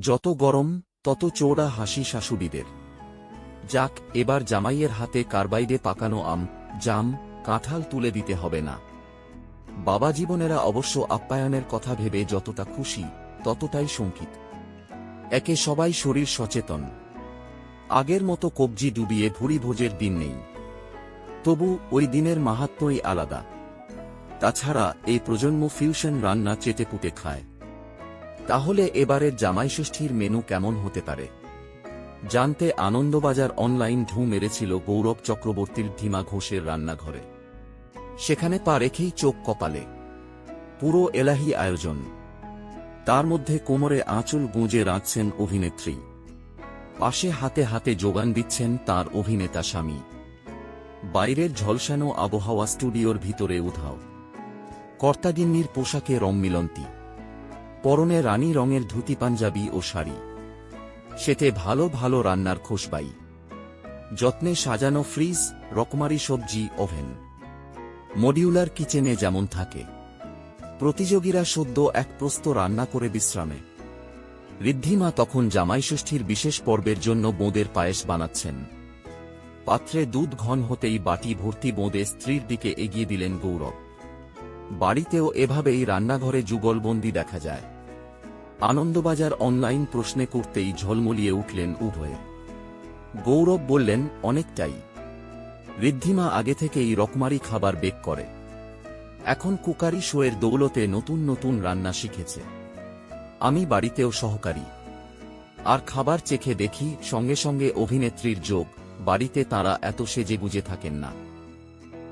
যত গরম, তত চোরা হাসি শাশুড়িদের। যাক, এবার জামাইয়ের হাতে কার্বাইডে পাকানো আম, জাম, কাঁঠাল তুলে দিতে হবে না। বাবা জীবনেরা অবশ্য আপ্যায়নের কথা ভেবে যতটা খুশি, ততটাই শঙ্কিত। একে সবাই শরীর সচেতন। আগের মতো কবজি ডুবিয়ে ভুরি ভোজের দিন নেই। তবু ওই দিনের মাহাত্ম্যই আলাদা। তাছাড়া এই প্রজন্ম ফিউশন রান্না চেটেপুটে খায়। তাহলে এবারের জামাইষষ্ঠীর মেনু কেমন হতে পারে? জানতে আনন্দবাজার অনলাইন ঢু মেরেছিল গৌরব চক্রবর্তীর ধীমা ঘোষের রান্নাঘরে। সেখানে পা রেখেই চোখ কপালে। পুরো এলাহি আয়োজন। তার মধ্যে কোমরে আঁচল গুঁজে রাখছেন অভিনেত্রী। পাশে হাতে হাতে যোগান দিচ্ছেন তার অভিনেতা স্বামী। বাইরের ঝলসানো আবহাওয়া স্টুডিওর ভিতরে উধাও। কর্তাগিন্নির পোশাকে রং মিলন্তি। পরনে রানী রঙের ধুতি, পাঞ্জাবি ও শাড়ি। সেতে ভালো ভালো রান্নার খোসবাই যত্নে সাজানো ফ্রিজ, রকমারি সবজি, ওভেন। মডিউলার কিচেনে যেমন থাকে। প্রতিযোগীরা সদ্য এক প্রস্ত রান্না করে বিশ্রামে। ঋদ্ধিমা তখন জামাইষষ্ঠীর বিশেষ পর্বের জন্য বোঁদের পায়েস বানাচ্ছেন। পাত্রে দুধ ঘন হতেই বাটি ভর্তি বোঁদে স্ত্রীর দিকে এগিয়ে দিলেন গৌরব। বাড়িতেও এভাবেই রান্নাঘরে যুগলবন্দি দেখা যায়। আনন্দবাজার অনলাইন প্রশ্নে করতেই ঝলমলিয়ে উঠলেন উভয়ে। গৌরব বললেন, অনেকটাই। ঋদ্ধিমা আগে থেকেই রকমারি খাবার বেক করে। এখন কুকারি শোয়ের দৌলতে নতুন নতুন রান্না শিখেছে। আমি বাড়িতেও সহকারী। আর খাবার চেখে দেখি, সঙ্গে সঙ্গে অভিনেত্রীর যোগ, বাড়িতে তারা এত সেজে গুজে থাকেন না।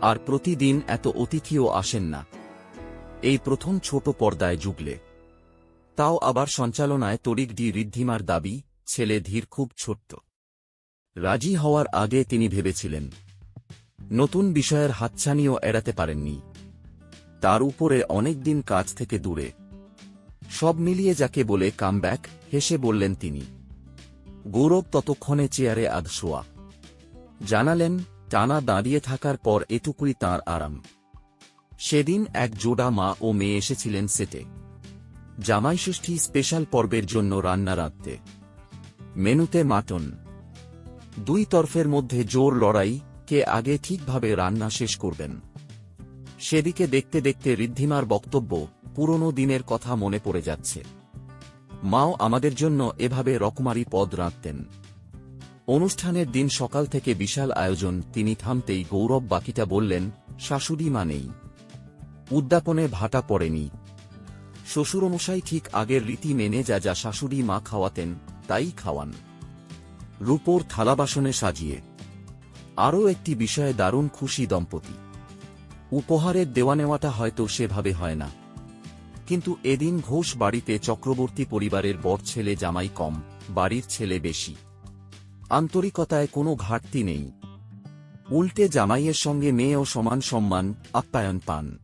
আর প্রতিদিন এত অতিথিও আসেন না। এই প্রথম ছোট পর্দায় জুগলে তাও আবার সঞ্চালনায় তরিক ডি ঋদ্ধিমার দাবি, ছেলে ধীর খুব ছোট্ট। রাজি হওয়ার আগে তিনি ভেবেছিলেন, নতুন বিষয়ের হাতছানিও এড়াতে পারেননি। তার উপরে অনেকদিন কাজ থেকে দূরে। সব মিলিয়ে যাকে বলে কামব্যাক, হেসে বললেন তিনি, গৌরব ততক্ষণে চেয়ারে আধশোয়া জানালেন, টানা দাঁড়িয়ে থাকার পর এটুকুই তার আরাম। সেদিন এক জোড়া মা ও মেয়ে এসেছিলেন সেটে। জামাইষষ্ঠী স্পেশাল পর্বের জন্য রান্না রাঁধতে। মেনুতে মাটন। দুই তরফের মধ্যে জোর লড়াই, কে আগে ঠিকভাবে রান্না শেষ করবেন। সেদিকে দেখতে দেখতে ঋদ্ধিমার বক্তব্য, পুরনো দিনের কথা মনে পড়ে যাচ্ছে। মাও আমাদের জন্য এভাবে রকমারি পদ রাঁধতেন। অনুষ্ঠানের দিন সকাল থেকে বিশাল আয়োজন, তিনি থামতেই গৌরব বাকিটা বললেন, শাশুড়ি মানেই। উদ্যাপনে ভাটা পড়েনি। শ্বশুরমশাই ঠিক আগের রীতি মেনে যা যা শাশুড়ি মা খাওয়াতেন, তাই খাওয়ান। রূপোর থালাবাসনে সাজিয়ে। আরও একটি বিষয়ে দারুণ খুশি দম্পতি। উপহারের দেওয়া নেওয়াটা হয়তো সেভাবে হয় না। কিন্তু এদিন ঘোষ বাড়িতে চক্রবর্তী পরিবারের বর ছেলে জামাই কম, বাড়ির ছেলে বেশি। আন্তরিকতায় কোনো ঘাটতি নেই। উল্টে জামাইয়ের সঙ্গে মেয়েও সমান সম্মান, আপ্যায়ন পান।